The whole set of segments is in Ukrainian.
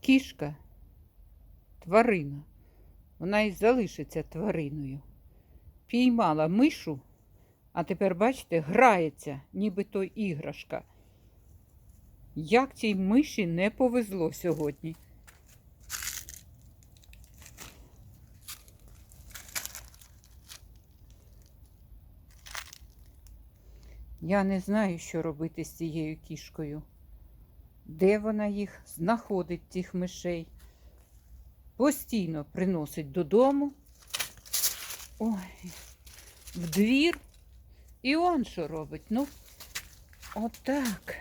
кішка тварина. Вона і залишиться твариною. Піймала мишу, а тепер, бачите, грається, ніби то іграшка. Як цій миші не повезло сьогодні. Я не знаю, що робити з цією кішкою. Де вона їх знаходить, цих мишей? Постійно приносить додому. Ой, в двір. І он що робить? Ну, отак.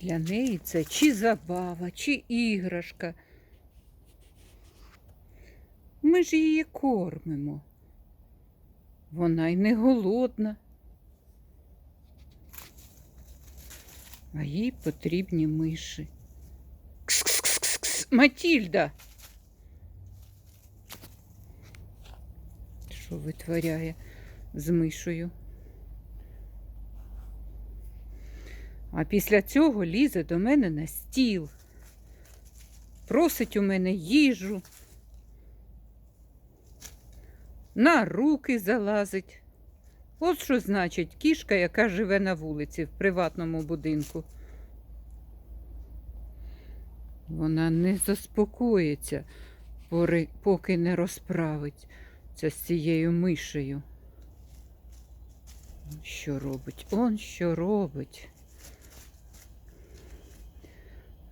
Для неї це чи забава, чи іграшка. Ми ж її кормимо. Вона й не голодна. А їй потрібні миші. Кс-кс-кс-кс. Матільда. Що витворяє з мишою? А після цього лізе до мене на стіл. Просить у мене їжу. На руки залазить. От що значить кішка, яка живе на вулиці в приватному будинку. Вона не заспокоїться, поки не розправиться з цією мишею. Що робить? Он що робить.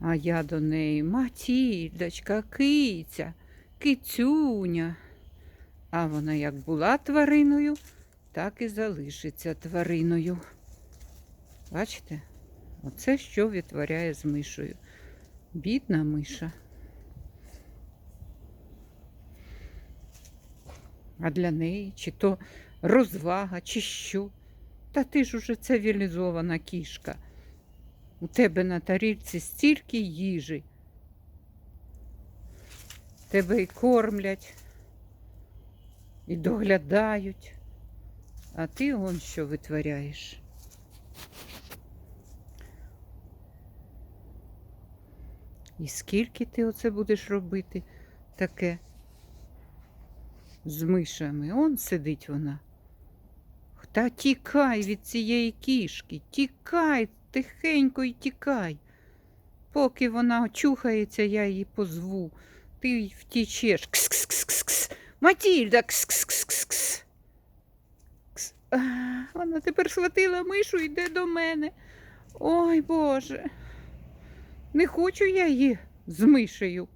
А я до неї Матільдочка, киця, кицюня. А вона як була твариною, так і залишиться твариною. Бачите? Оце що витворяє з мишою. Бідна миша. А для неї чи то розвага, чи що. Та ти ж уже цивілізована кішка. У тебе на тарілці стільки їжі. Тебе і кормлять, і доглядають. А ти он що витворяєш. І скільки ти оце будеш робити таке з мишами? Он сидить вона. Та тікай від цієї кішки, тікай, тихенько й тікай. Поки вона чухається, я її позву. Ти втічеш. Кс-кс-кс-кс. Матільда. Кс-кс-кс-кс. Кс. А, Вона тепер схватила мишу і йде до мене. Ой Боже. Не хочу я її з мишею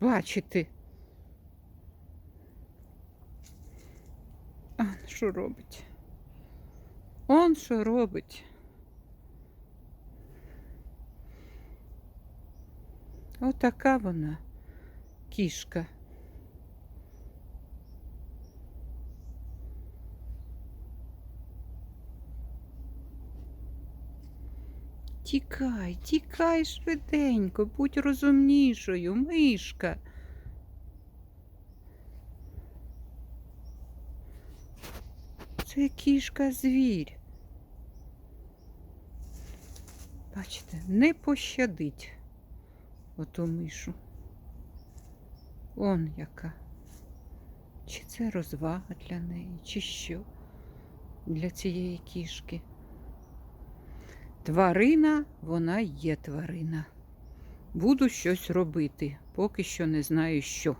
бачити. А, що робить? Он що робить? Отака вона кішка. Тікай, тікай швиденько, будь розумнішою, мишка. Це кішка звір. Бачите, не пощадить оту мишу. Он яка. Чи це розвага для неї, чи що для цієї кішки? Тварина, вона є тварина. Буду щось робити, поки що не знаю що.